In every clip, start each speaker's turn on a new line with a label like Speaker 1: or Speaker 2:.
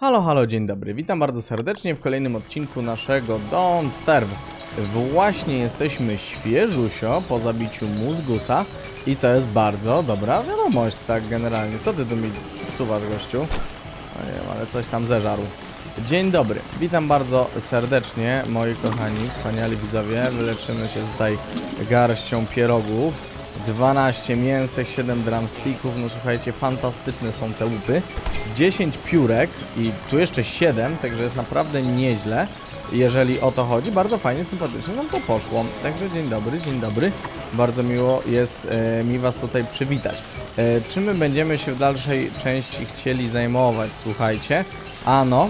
Speaker 1: Halo, halo, dzień dobry. Witam bardzo serdecznie w kolejnym odcinku naszego Don't Starve. Właśnie jesteśmy świeżusio po zabiciu mózgusa i to jest bardzo dobra wiadomość, tak generalnie. Co ty tu mi suwasz, gościu? No nie wiem, ale coś tam zeżarł. Dzień dobry, witam bardzo serdecznie, moi kochani, wspaniali widzowie. Wyleczymy się tutaj garścią pierogów. 12 mięsek, 7 drumsticków, no słuchajcie, fantastyczne są te łupy. 10 piórek i tu jeszcze 7, także jest naprawdę nieźle, jeżeli o to chodzi. Bardzo fajnie, sympatycznie nam to poszło. Także dzień dobry, dzień dobry. Bardzo miło jest e, mi Was tutaj przywitać. E, czym my będziemy się w dalszej części chcieli zajmować, słuchajcie? Ano,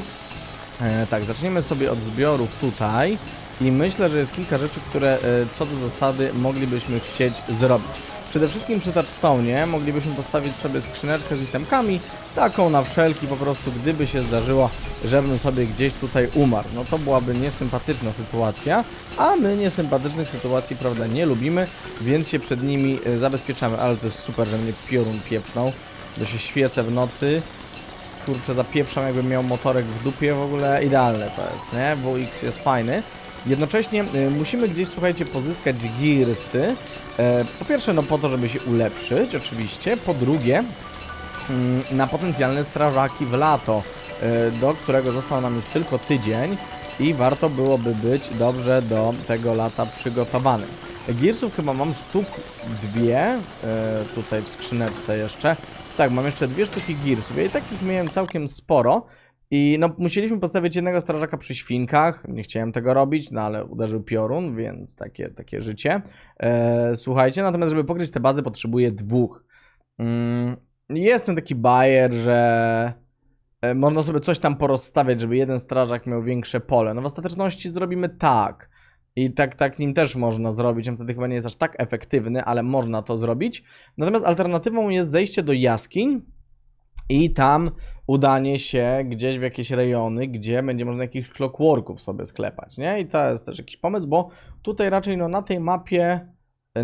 Speaker 1: E, tak, zaczniemy sobie od zbiorów tutaj i myślę, że jest kilka rzeczy, które e, co do zasady moglibyśmy chcieć zrobić. Przede wszystkim przy touchstone moglibyśmy postawić sobie skrzyneczkę z itemkami, taką na wszelki po prostu, gdyby się zdarzyło, żebym sobie gdzieś tutaj umarł. No to byłaby niesympatyczna sytuacja, a my niesympatycznych sytuacji, prawda, nie lubimy, więc się przed nimi e, zabezpieczamy. Ale to jest super, że mnie piorun pieprznął, bo się świecę w nocy, kurczę, zapieprzam jakbym miał motorek w dupie, w ogóle idealne to jest, nie? WX jest fajny. Jednocześnie y, musimy gdzieś, słuchajcie, pozyskać gearsy. E, po pierwsze, no po to, żeby się ulepszyć, oczywiście. Po drugie, mm, na potencjalne strażaki w lato, e, do którego został nam już tylko tydzień i warto byłoby być dobrze do tego lata przygotowanym. Gearsów chyba mam sztuk dwie, e, tutaj w skrzyneczce jeszcze. Tak, mam jeszcze dwie sztuki Gearsów. Ja i takich miałem całkiem sporo. I no, musieliśmy postawić jednego strażaka przy świnkach. Nie chciałem tego robić, no ale uderzył piorun, więc takie, takie życie. E, słuchajcie, natomiast żeby pokryć te bazy potrzebuję dwóch. Mm, jest ten taki bajer, że e, można sobie coś tam porozstawiać, żeby jeden strażak miał większe pole. No w ostateczności zrobimy tak. I tak, tak nim też można zrobić. On wtedy chyba nie jest aż tak efektywny, ale można to zrobić. Natomiast alternatywą jest zejście do jaskiń i tam udanie się gdzieś w jakieś rejony, gdzie będzie można jakichś clockworków sobie sklepać, nie? I to jest też jakiś pomysł, bo tutaj raczej no, na tej mapie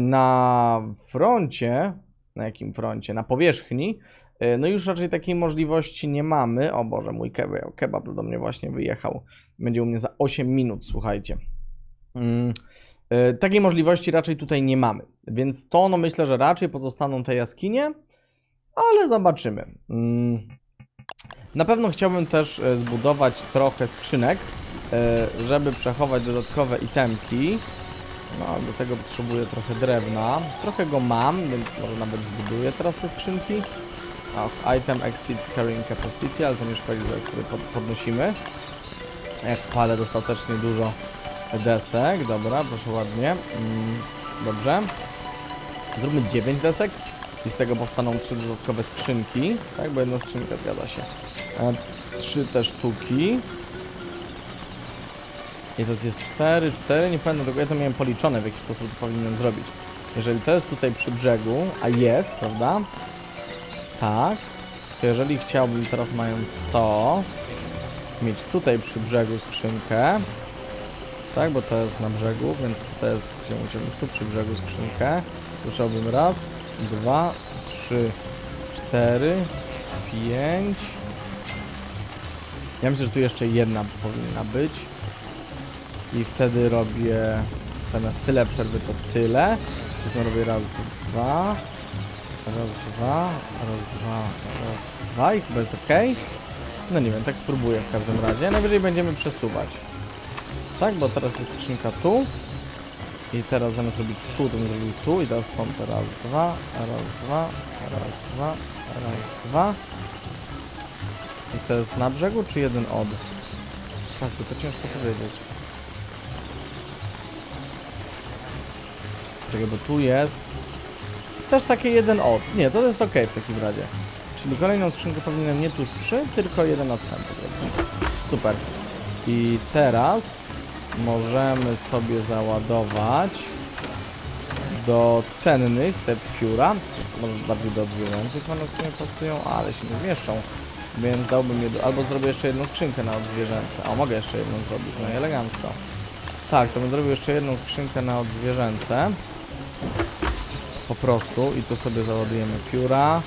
Speaker 1: na froncie, na jakim froncie? Na powierzchni, y, no już raczej takiej możliwości nie mamy. O Boże, mój kebab, kebab do mnie właśnie wyjechał. Będzie u mnie za 8 minut, słuchajcie. Mm, y, Takiej możliwości raczej tutaj nie mamy, więc to no myślę, że raczej pozostaną te jaskinie, ale zobaczymy. Mm, Na pewno chciałbym też e, zbudować trochę skrzynek, e, żeby przechować dodatkowe itemki. No, do tego potrzebuję trochę drewna. Trochę go mam, więc może nawet zbuduję teraz te skrzynki. O, item exceeds carrying capacity, ale to szkodzi, zaraz sobie pod, podnosimy. Jak spalę dostatecznie dużo desek, dobra, proszę ładnie. Mm, dobrze. Zróbmy 9 desek i z tego powstaną 3 dodatkowe skrzynki, tak, bo jedna skrzynka zgadza się. E, 3 te sztuki. I to jest 4, 4, nie pamiętam tego, ja to miałem policzone w jaki sposób to powinienem zrobić. Jeżeli to jest tutaj przy brzegu, a jest, prawda? Tak. To jeżeli chciałbym teraz mając to, mieć tutaj przy brzegu skrzynkę, tak, bo to jest na brzegu, więc to jest, gdzie musimy tu przy brzegu skrzynkę. Zacząłbym raz, dwa, trzy, cztery, pięć. Ja myślę, że tu jeszcze jedna powinna być. I wtedy robię zamiast tyle przerwy to tyle. Potem robię raz, dwa, raz, dwa, raz, dwa, raz, dwa i chyba jest ok. No nie wiem, tak spróbuję w każdym razie. Najwyżej będziemy przesuwać. Tak, bo teraz jest skrzynka tu. I teraz zamiast robić tu, to bym zrobił tu i teraz stąd raz, dwa, raz, dwa, raz, dwa, raz, dwa. I to jest na brzegu, czy jeden od? Tak, to ciężko powiedzieć. Czekaj, bo tu jest też takie jeden od. Nie, to jest ok w takim razie. Czyli kolejną skrzynkę powinienem nie tuż przy, tylko jeden odstęp. Super. I teraz możemy sobie załadować do cennych te pióra. Może bardziej do zwierzęcych one w sumie pasują, ale się nie zmieszczą. Więc dałbym je do... Albo zrobię jeszcze jedną skrzynkę na odzwierzęce. O, mogę jeszcze jedną zrobić, no i elegancko. Tak, to bym zrobił jeszcze jedną skrzynkę na odzwierzęce. Po prostu. I tu sobie załadujemy pióra.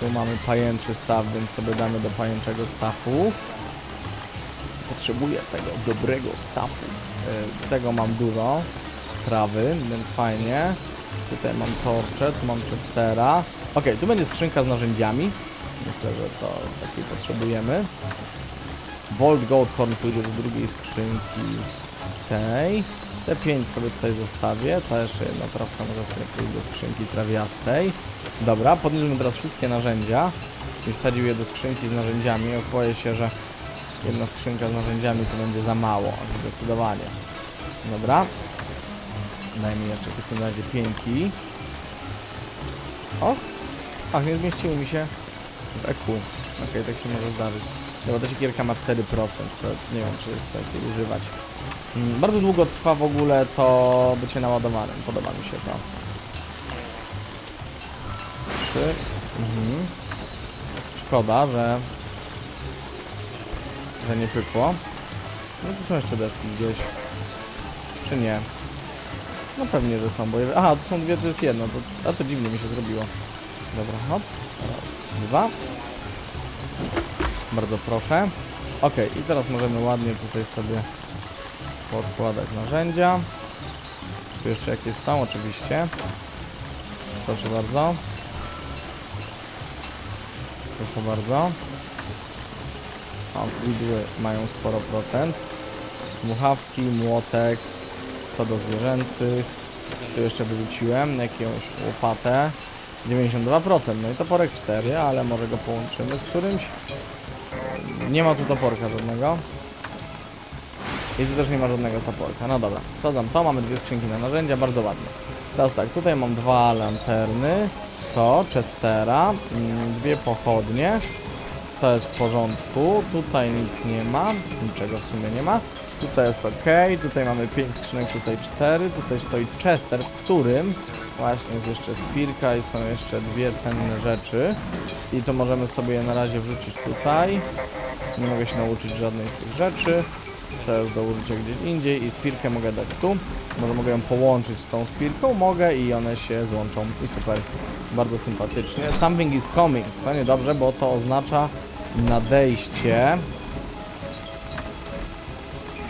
Speaker 1: Tu mamy pajęczy staw, więc sobie damy do pajęczego stafu. Potrzebuję tego dobrego stafu. Y, Tego mam dużo. Trawy, więc fajnie. Tutaj mam torcze, tu mam chestera. Ok, tu będzie skrzynka z narzędziami. Myślę, że to takiej potrzebujemy. Bolt Gold Horn pójdzie do drugiej skrzynki tej. Te 5 sobie tutaj zostawię. Ta jeszcze jedna trawka może sobie pójść do skrzynki trawiastej. Dobra, podniosmy teraz wszystkie narzędzia i wsadził je do skrzynki z narzędziami. Boję się, że jedna skrzynka z narzędziami to będzie za mało, zdecydowanie. Dobra. Dajmy jeszcze w takim razie pięki. O! Ach, nie zmieściły mi się w EQ. Okej, tak się może zdarzyć. No bo ta siekierka ma 4%, to nie wiem, czy jest sens jej używać. Mm, Bardzo długo trwa w ogóle to bycie naładowanym. Podoba mi się to. Trzy. Mhm. Szkoda, że... że nie pykło. No tu są jeszcze deski gdzieś. Czy nie? No pewnie, że są, bo... je- Aha, tu są dwie, to jest jedno. To... A to dziwnie mi się zrobiło. Dobra, hop. Raz, dwa. Bardzo proszę. Ok, i teraz możemy ładnie tutaj sobie podkładać narzędzia. Tu jeszcze jakieś są oczywiście. Proszę bardzo. Proszę bardzo. O, widły mają sporo procent. Dmuchawki, młotek, to do zwierzęcych. Tu jeszcze wyrzuciłem jakąś łopatę. 92%, no i toporek 4, ale może go połączymy z którymś. Nie ma tu toporka żadnego. I tu też nie ma żadnego toporka. No dobra, wsadzam to, mamy dwie skrzynki na narzędzia, bardzo ładnie. Teraz tak, tutaj mam dwa lanterny, to, chestera, mm, dwie pochodnie. To jest w porządku, tutaj nic nie ma, niczego w sumie nie ma. Tutaj jest ok, tutaj mamy 5 skrzynek, tutaj 4, tutaj stoi chester, w którym właśnie jest jeszcze spirka i są jeszcze dwie cenne rzeczy. I to możemy sobie je na razie wrzucić tutaj. Nie mogę się nauczyć żadnej z tych rzeczy. To jest do użycia gdzieś indziej i spirkę mogę dać tu. Może mogę ją połączyć z tą spirką, mogę i one się złączą. I super, bardzo sympatycznie. Something is coming. To niedobrze, bo to oznacza nadejście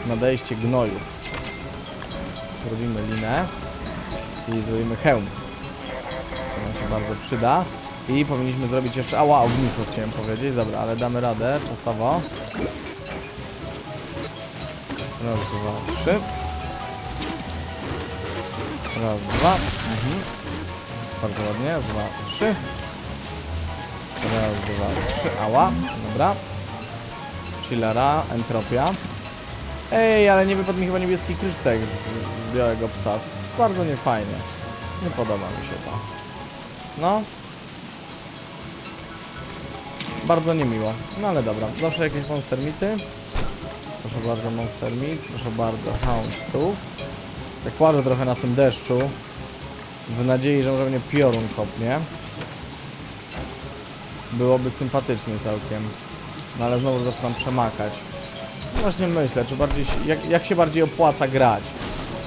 Speaker 1: nadejście gnoju. Zrobimy linę i zrobimy hełm. To nam się bardzo przyda. I powinniśmy zrobić jeszcze... Ała, ognisko chciałem powiedzieć. Dobra, ale damy radę czasowo. Raz, dwa, trzy. Raz, dwa. Mhm. Bardzo ładnie. Raz, dwa, trzy. Raz, dwa, trzy. Ała. Dobra. Chillera, entropia. Ej, ale nie wypadł mi chyba niebieski krysztek z, z białego psa. To jest bardzo niefajnie. Nie podoba mi się to. No. Bardzo niemiło. No ale dobra. Zawsze jakieś monster mity. Proszę bardzo monster meat. Proszę bardzo houndstooth. Tak łażę trochę na tym deszczu. W nadziei, że może mnie piorun kopnie. Byłoby sympatycznie całkiem. No ale znowu zaczynam przemakać. Właśnie myślę, czy bardziej, jak, jak się bardziej opłaca grać?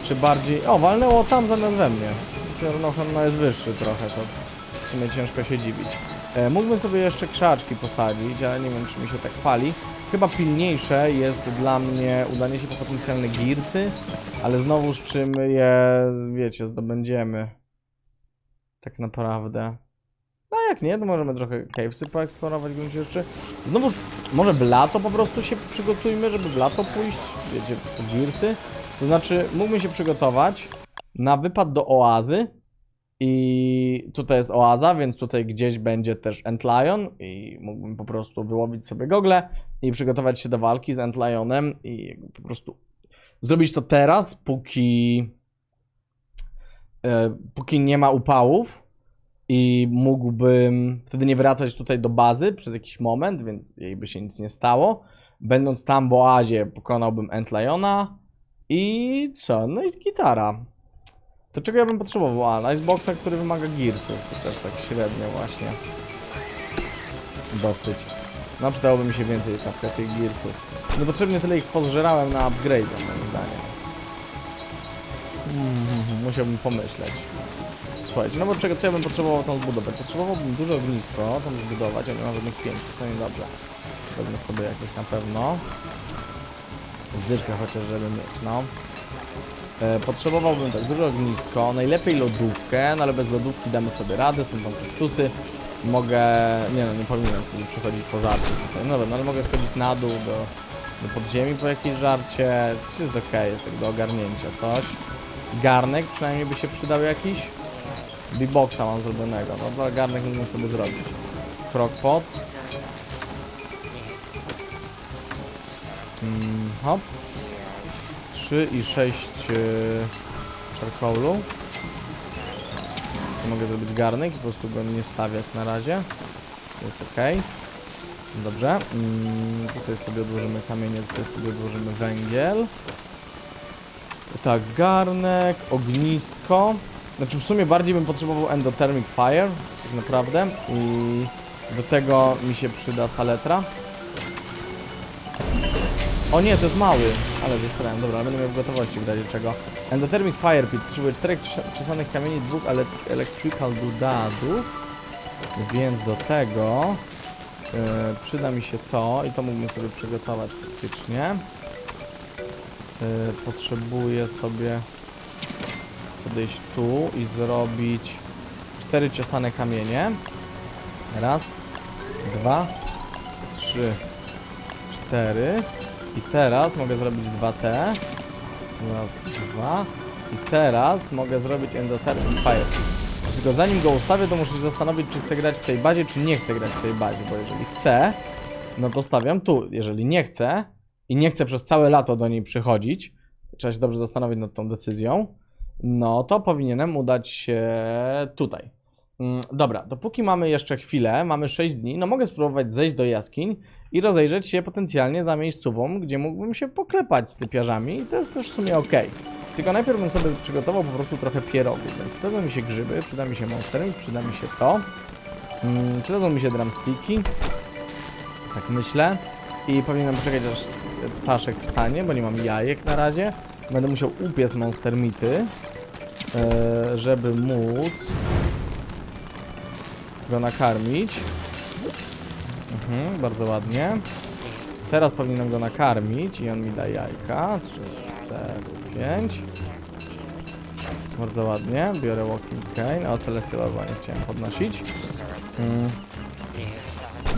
Speaker 1: Czy bardziej... O, walnęło tam zamiast we mnie. Piorunochem no jest wyższy trochę, to w sumie ciężko się dziwić. E, mógłbym sobie jeszcze krzaczki posadzić, ale nie wiem, czy mi się tak pali. Chyba pilniejsze jest dla mnie udanie się po potencjalne girsy, ale znowu z czym je, wiecie, zdobędziemy. Tak naprawdę. Jak nie, to możemy trochę cavesy poeksplorować w gruncie rzeczy. Znowuż, może w lato po prostu się przygotujmy, żeby w lato pójść, wiecie, po girsy. To znaczy, mógłbym się przygotować na wypad do oazy i tutaj jest oaza, więc tutaj gdzieś będzie też Antlion i mógłbym po prostu wyłowić sobie gogle i przygotować się do walki z Antlionem i po prostu zrobić to teraz, póki e, póki nie ma upałów i mógłbym wtedy nie wracać tutaj do bazy przez jakiś moment, więc jej by się nic nie stało. Będąc tam w oazie pokonałbym Antliona i co? No i gitara. To czego ja bym potrzebował? A, Iceboxa, który wymaga gearsów. To też tak średnio właśnie. Dosyć. No przydałoby mi się więcej na przykład tych gearsów. Niepotrzebnie tyle ich pozżerałem na upgrade, moim zdaniem. Mm, musiałbym pomyśleć. Słuchajcie, no bo czego, co ja bym potrzebował tą zbudować? Potrzebowałbym duże ognisko, tam zbudować, ale nie ma żadnych pięć, to niedobrze. Zrobimy sobie jakieś na pewno. Zdyszkę chociaż, żeby mieć, no. E, potrzebowałbym tak duże ognisko, najlepiej lodówkę, no ale bez lodówki damy sobie radę, są tam kaktusy. Mogę, nie no, nie powinienem wtedy przychodzić po żarcie tutaj, no no ale mogę schodzić na dół do, do podziemi po jakieś żarcie, coś jest okej, jest tak do ogarnięcia coś. Garnek przynajmniej by się przydał jakiś. Beatboxa mam zrobionego, no garnek mógłbym sobie zrobić. Crockpot. Mm, hop. 3 i 6 yy, charcoalu. To mogę zrobić garnek i po prostu go nie stawiać na razie. Jest ok. Dobrze. Mm, tutaj sobie odłożymy kamienie, tutaj sobie odłożymy węgiel. Tak, garnek, ognisko. Znaczy w sumie bardziej bym potrzebował endothermic fire, tak naprawdę. I do tego mi się przyda saletra. O nie, to jest mały, ale wystarałem. Dobra, będę miał w gotowości w razie czego. Endothermic Fire Pit potrzebuje czterech cz- czesanych kamieni, dwóch ele electrical dudadów. Więc do tego yy, przyda mi się to i to mógłbym sobie przygotować faktycznie. Yy, potrzebuję sobie podejść tu i zrobić cztery ciosane kamienie. Raz, dwa, trzy, cztery. I teraz mogę zrobić 2T. Raz, dwa. I teraz mogę zrobić Endothermic Fire. Tylko zanim go ustawię, to muszę się zastanowić, czy chcę grać w tej bazie, czy nie chcę grać w tej bazie. Bo jeżeli chcę, no to stawiam tu. Jeżeli nie chcę i nie chcę przez całe lato do niej przychodzić, trzeba się dobrze zastanowić nad tą decyzją, no to powinienem udać się tutaj. Mm, Dobra, dopóki mamy jeszcze chwilę, mamy 6 dni, no mogę spróbować zejść do jaskiń i rozejrzeć się potencjalnie za miejscową, gdzie mógłbym się poklepać z typiarzami i to jest też w sumie ok. Tylko najpierw bym sobie przygotował po prostu trochę pierogów, więc mi się grzyby, przyda mi się monsterem, przyda mi się to. Mm, przydadzą mi się drumsticki, tak myślę. I powinienem poczekać aż ptaszek wstanie, bo nie mam jajek na razie. Będę musiał upiec monster mity, e, żeby móc go nakarmić. Mhm, bardzo ładnie. Teraz powinienem go nakarmić i on mi da jajka. 3, 4, 5. Bardzo ładnie. Biorę walking cane. O, Celestial Orba nie chciałem podnosić. Mm.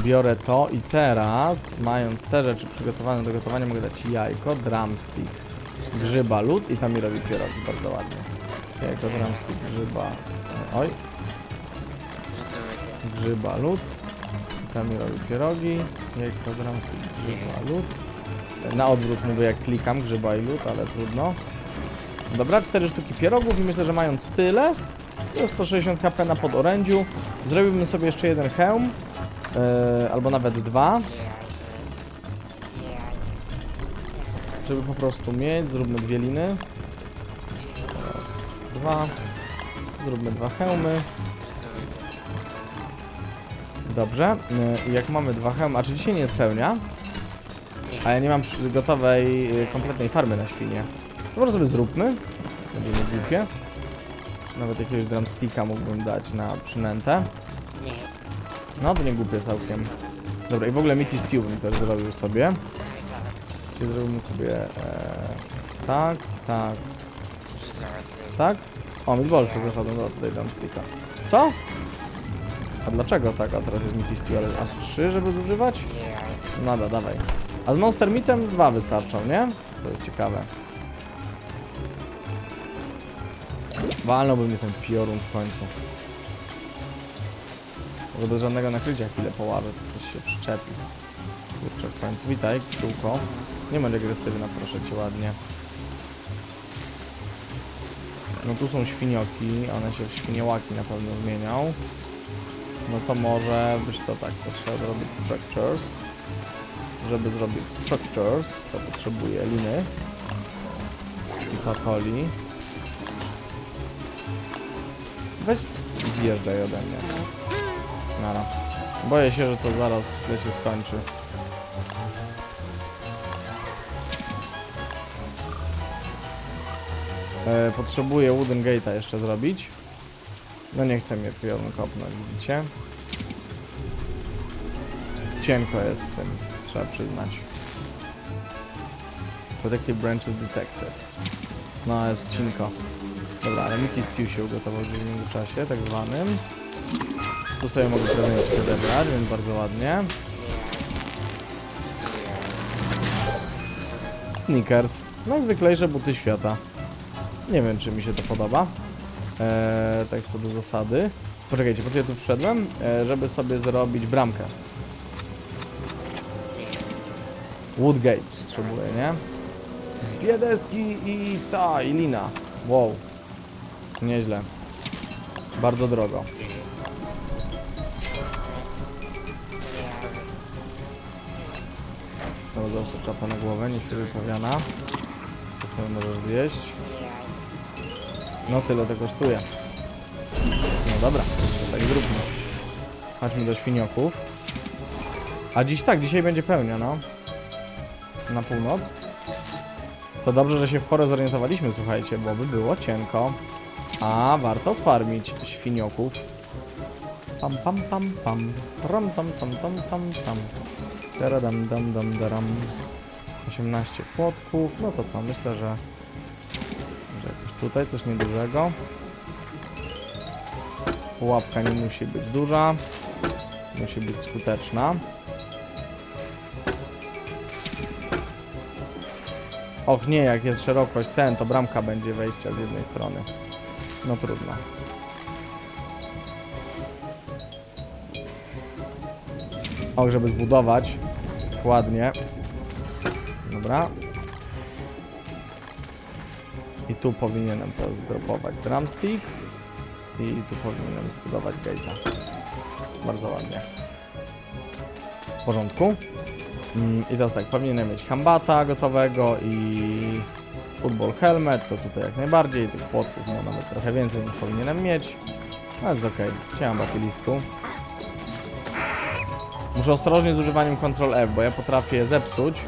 Speaker 1: Biorę to i teraz, mając te rzeczy przygotowane do gotowania, mogę dać jajko, drumstick, grzyba, lód i tam mi robi pierogi. Bardzo ładnie. Jajko, drumstick, grzyba. Oj, grzyba lód. Kamil robi pierogi. Jajko drumstick, grzyba lód. Na odwrót mówię jak klikam grzyba i lód, ale trudno. Dobra, cztery sztuki pierogów i myślę, że mając tyle, to jest 160 HP na podorędziu. Zrobiłbym sobie jeszcze jeden hełm. e, albo nawet dwa. Żeby po prostu mieć, zróbmy dwie liny. Raz, dwa. Zróbmy dwa hełmy. Dobrze, y, jak mamy dwa hełmy, a czy dzisiaj nie spełnia? A ja nie mam gotowej, y, kompletnej farmy na świnie. To może sobie zróbmy. Będzie nie głupie. Nawet jakiegoś drumsticka mógłbym dać na przynętę. No to nie głupie całkiem. Dobra, i w ogóle Meaty Stew bym też zrobił sobie. Czyli zrobimy sobie e, tak, tak, tak. O, meatballsy wychodzą do tutaj drumsticka. Co? A dlaczego tak? A teraz jest Meaty Stew, ale aż 3, żeby zużywać? Nada, dawaj. A z Monster Meatem dwa wystarczą, nie? To jest ciekawe. Walnąłby mnie ten piorun w końcu. Może bez żadnego nakrycia chwilę poławę, to coś się przyczepi. Kurczę, w końcu. Witaj, kciuko. Nie bądź agresywna, proszę cię ładnie. No tu są świnioki, one się w świniełaki na pewno zmienią. No to może być to tak, to trzeba zrobić structures. Żeby zrobić structures, to potrzebuję liny i patoli. Weź zjeżdżaj ode mnie. Nara. Boję się, że to zaraz źle się skończy. E, potrzebuję Wooden Gate'a jeszcze zrobić. No nie chce mnie piorun kopnąć, widzicie? Cienko jest z tym, trzeba przyznać. Protective branches detected. No, jest cinko. Dobra, ale Mickey Stew się ugotował w międzyczasie, tak zwanym. Tu sobie mogę prezencie odebrać, więc bardzo ładnie. Sneakers. Najzwyklejsze buty świata. Nie wiem, czy mi się to podoba. Eee, tak co do zasady. Poczekajcie, po co ja tu wszedłem? Eee, żeby sobie zrobić bramkę. Woodgate potrzebuję, nie? Dwie deski i ta, i lina. Wow. Nieźle. Bardzo drogo. Zawsze czapa na głowę, nic sobie wyprawiana. To sobie możesz zjeść. No tyle to kosztuje. No dobra, to tak zróbmy. Chodźmy do świnioków. A dziś tak, dzisiaj będzie pełnia, no. Na północ. To dobrze, że się w porę zorientowaliśmy, słuchajcie, bo by było cienko. A warto sfarmić świnioków. Pam pam pam pam. Ram tam tam tam tam tam. Daradam dam dam daram. 18 płotków. No to co, myślę, że, tutaj coś niedużego. Pułapka nie musi być duża. Musi być skuteczna. Och nie, jak jest szerokość ten, to bramka będzie wejścia z jednej strony. No trudno. Och, żeby zbudować ładnie. Dobra. I tu powinienem to zdropować drumstick. I tu powinienem zbudować gate'a. Bardzo ładnie. W porządku. Mm, I teraz tak, powinienem mieć hambata gotowego i football helmet, to tutaj jak najbardziej, tych płotków no nawet trochę więcej niż powinienem mieć, ale jest okej, chciałem basilisku. Muszę ostrożnie z używaniem Ctrl F, bo ja potrafię zepsuć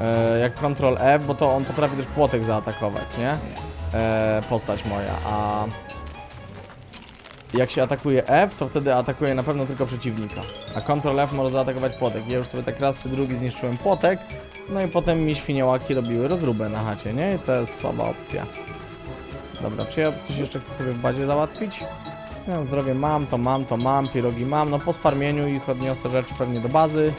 Speaker 1: e, jak Ctrl F, bo to on potrafi też płotek zaatakować, nie? E, postać moja, a jak się atakuje F, to wtedy atakuje na pewno tylko przeciwnika. A Ctrl F może zaatakować płotek. Ja już sobie tak raz czy drugi zniszczyłem płotek, no i potem mi świniołaki robiły rozróbę na chacie, nie? I to jest słaba opcja. Dobra, czy ja coś jeszcze chcę sobie w bazie załatwić? No, zdrowie mam, to mam, to mam, pirogi mam. No po sparmieniu ich odniosę rzeczy pewnie do bazy.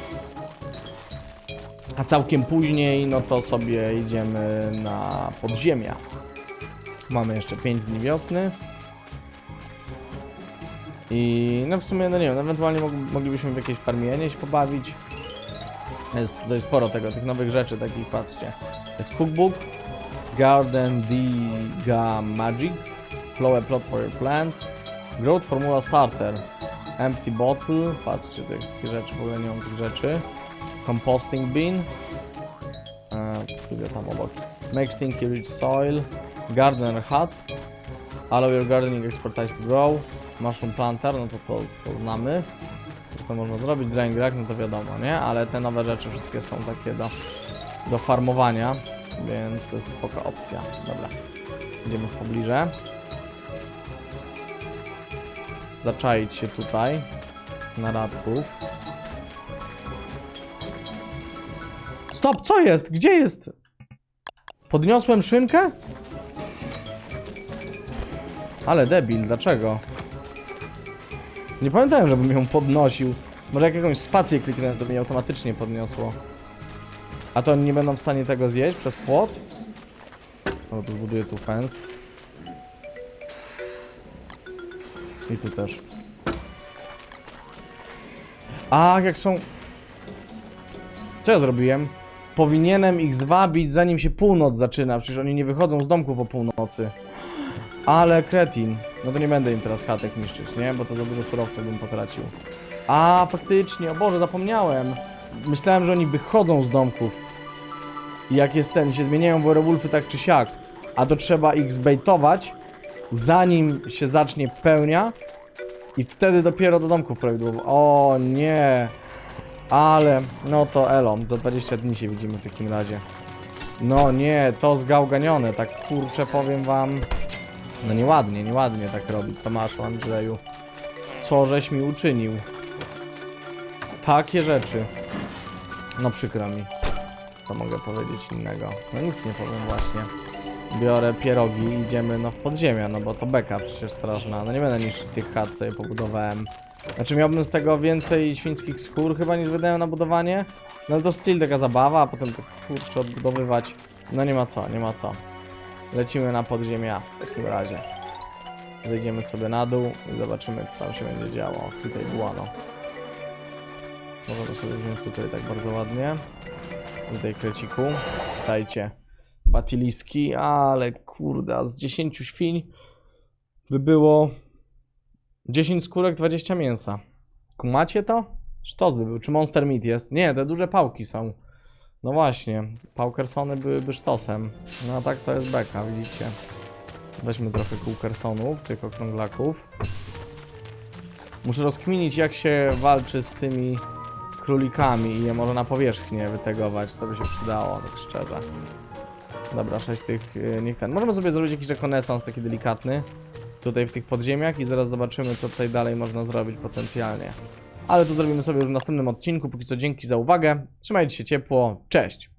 Speaker 1: A całkiem później, no to sobie idziemy na podziemia. Mamy jeszcze 5 dni wiosny. I no w sumie, no nie wiem, ewentualnie mog moglibyśmy w jakieś farmienie się pobawić. Jest tutaj sporo tego, tych nowych rzeczy, takich, patrzcie. Jest cookbook, garden diga magic, flow a plot for your plants, growth formula starter, empty bottle, patrzcie, to jest takie rzeczy, w ogóle nie mam tych rzeczy. Composting bin, eee, które tam obok. Make stinky rich soil, gardener hut, allow your gardening expertise to grow, mushroom planter, no to to, to znamy. Co to można zrobić? Drain Grag, no to wiadomo, nie? Ale te nowe rzeczy wszystkie są takie do, do farmowania, więc to jest spoko opcja. Dobra, idziemy w pobliże. Zaczaić się tutaj na radków. Stop, co jest? Gdzie jest? Podniosłem szynkę? Ale debil, dlaczego? Nie pamiętałem, żebym ją podnosił. Może jak jakąś spację kliknąłem, to mi automatycznie podniosło. A to oni nie będą w stanie tego zjeść przez płot? O, tu zbuduję tu fence. I tu też. A, jak są... Co ja zrobiłem? Powinienem ich zwabić zanim się północ zaczyna, przecież oni nie wychodzą z domków o północy. Ale kretin. No to nie będę im teraz chatek niszczyć, nie? Bo to za dużo surowca bym potracił. A, faktycznie, o Boże, zapomniałem. Myślałem, że oni wychodzą z domków. Jak jest ten, się zmieniają werewolfy tak czy siak. A to trzeba ich zbejtować, zanim się zacznie pełnia. I wtedy dopiero do domków prawidłowo. O nie. Ale, no to elo, za 20 dni się widzimy w takim razie. No nie, to zgałganione, tak kurczę powiem wam. No nieładnie, nieładnie tak robić, Tomaszu Andrzeju. Co żeś mi uczynił? Takie rzeczy. No przykro mi. Co mogę powiedzieć innego? No nic nie powiem właśnie. Biorę pierogi i idziemy no w podziemia, no bo to beka przecież straszna. No nie będę niszczyć tych chat, co je pobudowałem. Znaczy miałbym z tego więcej świńskich skór chyba niż wydałem na budowanie. No to styl taka zabawa, a potem to kurczę odbudowywać. No nie ma co, nie ma co. Lecimy na podziemia w takim razie. Zejdziemy sobie na dół i zobaczymy co tam się będzie działo. Tutaj błano. Możemy sobie wziąć tutaj tak bardzo ładnie. Tutaj kreciku. Dajcie. Batiliski, ale kurde, a z 10 świń by było 10 skórek, 20 mięsa. Kumacie to? Sztos by był. Czy Monster Meat jest? Nie, te duże pałki są. No właśnie, Paukersony byłyby sztosem. No a tak to jest beka, widzicie. Weźmy trochę Kółkersonów, tych okrąglaków. Muszę rozkminić jak się walczy z tymi królikami i je może na powierzchnię wytegować. To by się przydało, tak szczerze. Dobra, sześć tych, y, niech ten. Możemy sobie zrobić jakiś rekonesans taki delikatny. Tutaj w tych podziemiach i zaraz zobaczymy co tutaj dalej można zrobić potencjalnie. Ale to zrobimy sobie już w następnym odcinku. Póki co dzięki za uwagę. Trzymajcie się ciepło. Cześć!